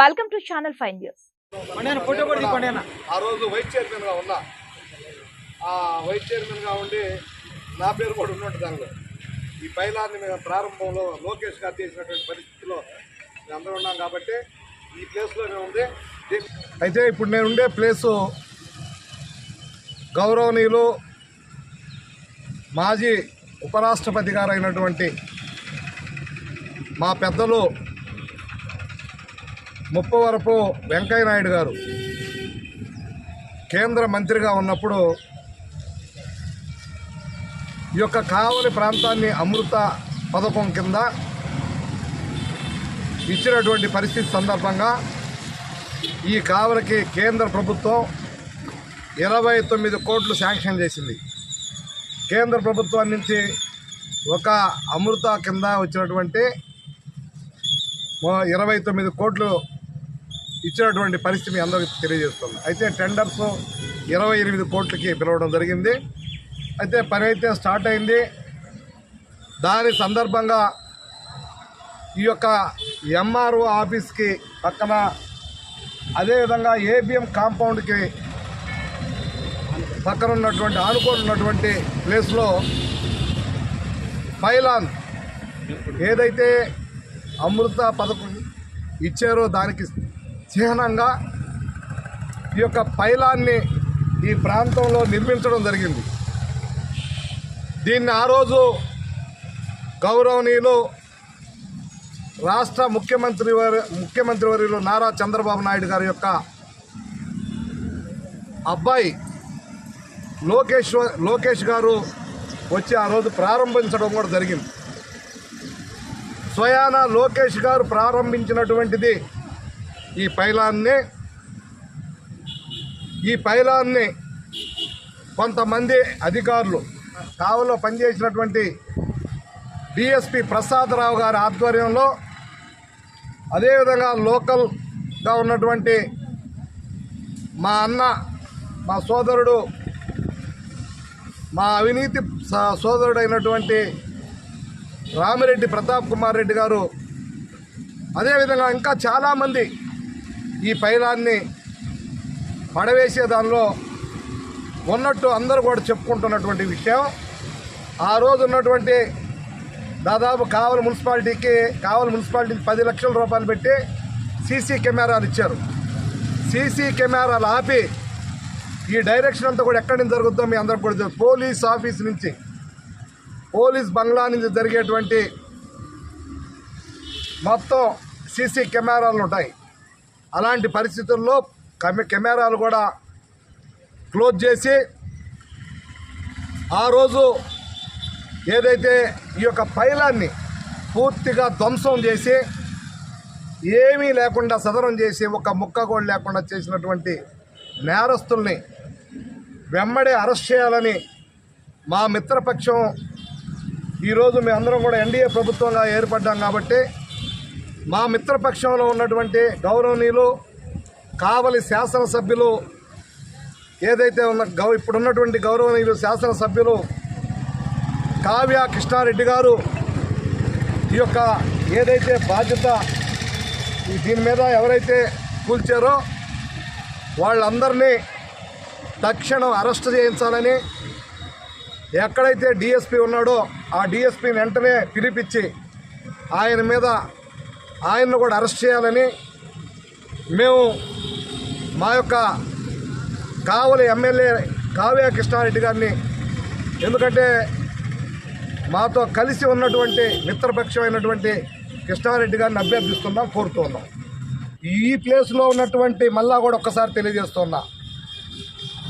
Welcome to channel five news ఆ రోజు vice చైర్మన్గా ఉన్నా. ఆ వైస్ చైర్మన్గా ఉండి నా పేరు కూడా ఉన్నట్టు దానిలో. ఈ పైలాన్ని మేము ప్రారంభంలో లోకేష్ గారు చేసినటువంటి పరిస్థితిలో మేము అందరం ఉన్నాం కాబట్టి ఈ ప్లేస్లో మేము ఉంది. అయితే ఇప్పుడు నేను ఉండే ప్లేసు గౌరవనీయులు మాజీ ఉపరాష్ట్రపతి గారు అయినటువంటి మా పెద్దలు ముప్పవరపు వెంకయ్య నాయుడు గారు కేంద్ర మంత్రిగా ఉన్నప్పుడు ఈ యొక్క కావలి ప్రాంతాన్ని అమృత పథకం కింద ఇచ్చినటువంటి పరిస్థితి సందర్భంగా ఈ కావలికి కేంద్ర ప్రభుత్వం ఇరవై తొమ్మిది కోట్లు శాంక్షన్ చేసింది. కేంద్ర ప్రభుత్వం నుంచి ఒక అమృత కింద వచ్చినటువంటి ఇరవై తొమ్మిది కోట్లు ఇచ్చినటువంటి పరిస్థితి మీ అందరికీ తెలియజేస్తుంది. అయితే టెండర్స్ ఇరవై ఎనిమిది కోట్లకి పిలవడం జరిగింది. అయితే పని అయితే స్టార్ట్ అయింది. దాని సందర్భంగా ఈ యొక్క ఎంఆర్ఓ ఆఫీస్కి పక్కన అదేవిధంగా ఏబిఎం కాంపౌండ్కి పక్కన ఉన్నటువంటి ఆనుకోని ఉన్నటువంటి ప్లేస్లో పైలాన్ ఏదైతే అమృత పథకం ఇచ్చారో దానికి చిహ్నంగా ఈ యొక్క పైలాన్ని ఈ ప్రాంతంలో నిర్మించడం జరిగింది. దీన్ని ఆ రోజు గౌరవనీయులు రాష్ట్ర ముఖ్యమంత్రి వారి ముఖ్యమంత్రి వర్యులు నారా చంద్రబాబు నాయుడు గారి యొక్క అబ్బాయి లోకేష్ లోకేష్ గారు వచ్చి ఆ రోజు ప్రారంభించడం కూడా జరిగింది. స్వయాన లోకేష్ గారు ప్రారంభించినటువంటిది ఈ పైలాన్ని ఈ పైలాన్ని కొంతమంది అధికారులు కావలో పనిచేసినటువంటి డిఎస్పి ప్రసాదరావు గారి ఆధ్వర్యంలో అదేవిధంగా లోకల్గా ఉన్నటువంటి మా అన్న మా సోదరుడు మా అవినీతి సోదరుడైనటువంటి రామిరెడ్డి ప్రతాప్ కుమార్ రెడ్డి గారు అదేవిధంగా ఇంకా చాలామంది ఈ పైలాన్ని పడవేసే దానిలో ఉన్నట్టు అందరూ కూడా చెప్పుకుంటున్నటువంటి విషయం. ఆ రోజు ఉన్నటువంటి దాదాపు కావలి మున్సిపాలిటీకి కావలి మున్సిపాలిటీకి పది లక్షల రూపాయలు పెట్టి సీసీ కెమెరాలు ఇచ్చారు. సీసీ కెమెరాలు ఆపి ఈ డైరెక్షన్ అంతా కూడా ఎక్కడి నుంచి జరుగుతుందో మీ అందరికి కూడా తెలుసు. పోలీస్ ఆఫీస్ నుంచి పోలీస్ బంగ్లా నుంచి జరిగేటువంటి మొత్తం సీసీ కెమెరాలు ఉంటాయి. అలాంటి పరిస్థితుల్లో కమె కెమెరాలు కూడా క్లోజ్ చేసి ఆ రోజు ఏదైతే ఈ యొక్క పైలాన్ని పూర్తిగా ధ్వంసం చేసి ఏమీ లేకుండా సదనం చేసి ఒక ముక్క కూడా లేకుండా చేసినటువంటి నేరస్తుల్ని వెంబడే అరెస్ట్ చేయాలని మా మిత్రపక్షం ఈరోజు మేమందరం కూడా ఎన్డీఏ ప్రభుత్వంగా ఏర్పడ్డాం కాబట్టి మా మిత్రపక్షంలో ఉన్నటువంటి గౌరవనీయులు కావలి శాసనసభ్యులు ఏదైతే ఉన్న గౌ ఇప్పుడున్నటువంటి గౌరవనీయులు శాసనసభ్యులు కావ్య కృష్ణారెడ్డి గారు ఈ యొక్క ఏదైతే బాధ్యత దీని మీద ఎవరైతే కూల్చారో వాళ్ళందరినీ తక్షణం అరెస్ట్ చేయించాలని ఎక్కడైతే డిఎస్పి ఉన్నాడో ఆ డిఎస్పిని వెంటనే పిలిపించి ఆయన మీద ఆయన్ను కూడా అరెస్ట్ చేయాలని మేము మా యొక్క కావలి ఎమ్మెల్యే కావ్య కృష్ణారెడ్డి గారిని ఎందుకంటే మాతో కలిసి ఉన్నటువంటి మిత్రపక్షమైనటువంటి కృష్ణారెడ్డి గారిని అభ్యర్థిస్తున్నాం కోరుతున్నాం. ఈ ప్లేస్లో ఉన్నటువంటి మళ్ళా కూడా ఒక్కసారి తెలియజేస్తున్నా.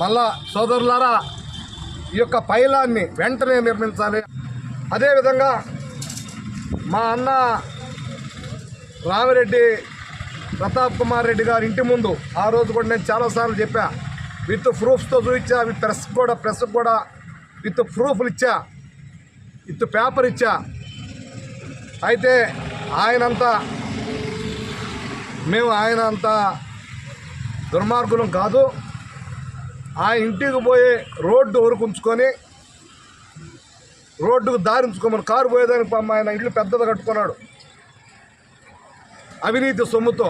మళ్ళా సోదరులారా ఈ యొక్క పైలాన్ని వెంటనే నిర్మించాలి. అదేవిధంగా మా అన్న రామిరెడ్డి ప్రతాప్ కుమార్ రెడ్డి గారి ఇంటి ముందు ఆ రోజు కూడా నేను చాలాసార్లు చెప్పా విత్ ప్రూఫ్స్తో చూపించా విత్ ప్రెస్ కూడా ప్రెస్ కూడా విత్ ప్రూఫ్లు ఇచ్చా విత్ పేపర్ ఇచ్చా. అయితే ఆయనంతా మేము ఆయన అంత దుర్మార్గులం కాదు. ఆ ఇంటికి పోయి రోడ్డు వరకు ఉంచుకొని రోడ్డుకు దారించుకోమని కారు పోయేదానికి పాపం ఆయన ఇల్లు పెద్దది కట్టుకున్నాడు. అవినీతి సొమ్ముతో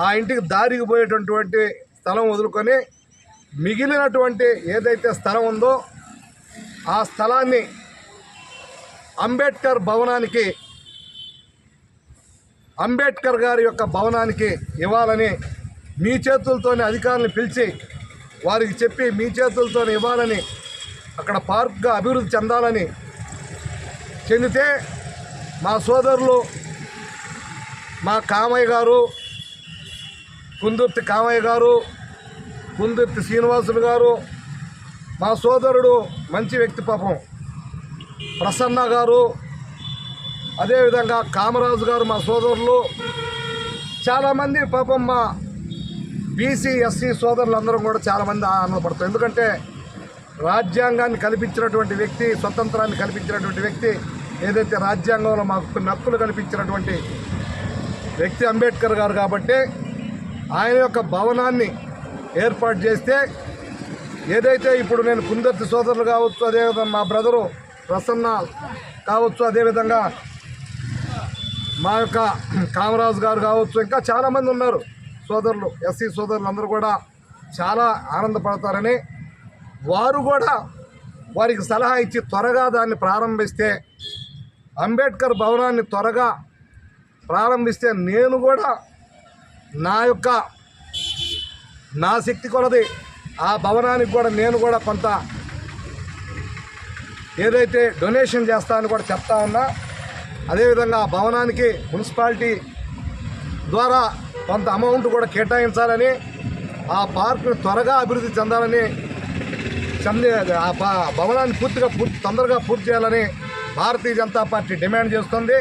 ఆ ఇంటికి దారికి పోయేటటువంటి స్థలం వదులుకొని మిగిలినటువంటి ఏదైతే స్థలం ఉందో ఆ స్థలాన్ని అంబేద్కర్ భవనానికి అంబేద్కర్ గారి యొక్క భవనానికి ఇవ్వాలని మీ చేతులతోనే అధికారులను పిలిచి వారికి చెప్పి మీ చేతులతోనే ఇవ్వాలని అక్కడ పార్క్గా అభివృద్ధి చెందాలని చెందితే మా సోదరులు మా కామయ్య గారు కుందుర్తి కామయ్య గారు కుందుర్తి శ్రీనివాసులు గారు మా సోదరుడు మంచి వ్యక్తి పాపం. ప్రసన్న గారు అదేవిధంగా కామరాజు గారు మా సోదరులు చాలామంది పాపం మా బీసీ ఎస్సీ సోదరులందరం కూడా చాలామంది ఆనందపడతారు ఎందుకంటే రాజ్యాంగాన్ని కల్పించినటువంటి వ్యక్తి స్వతంత్రాన్ని కల్పించినటువంటి వ్యక్తి ఏదైతే రాజ్యాంగంలో మాకు నక్కులు హక్కులు కల్పించినటువంటి వ్యక్తి అంబేద్కర్ గారు కాబట్టి ఆయన యొక్క భవనాన్ని ఏర్పాటు చేస్తే ఏదైతే ఇప్పుడు నేను కుందర్తి సోదరులు కావచ్చు అదేవిధంగా మా బ్రదరు ప్రసన్న కావచ్చు అదేవిధంగా మా యొక్క కామరాజు గారు కావచ్చు ఇంకా చాలామంది ఉన్నారు. సోదరులు ఎస్సీ సోదరులు అందరూ కూడా చాలా ఆనందపడతారని వారు కూడా వారికి సలహా ఇచ్చి త్వరగా దాన్ని ప్రారంభిస్తే అంబేద్కర్ భవనాన్ని త్వరగా ప్రారంభిస్తే నేను కూడా నా యొక్క నా శక్తి కొలది ఆ భవనానికి కూడా నేను కూడా కొంత ఏదైతే డొనేషన్ చేస్తానని కూడా చెప్తా ఉన్నా అదేవిధంగా ఆ భవనానికి మున్సిపాలిటీ ద్వారా కొంత అమౌంట్ కూడా కేటాయించాలని ఆ పార్కును త్వరగా అభివృద్ధి చెందాలని చెంది ఆ భవనాన్ని పూర్తిగా పూర్తి తొందరగా పూర్తి చేయాలని భారతీయ జనతా పార్టీ డిమాండ్ చేస్తుంది.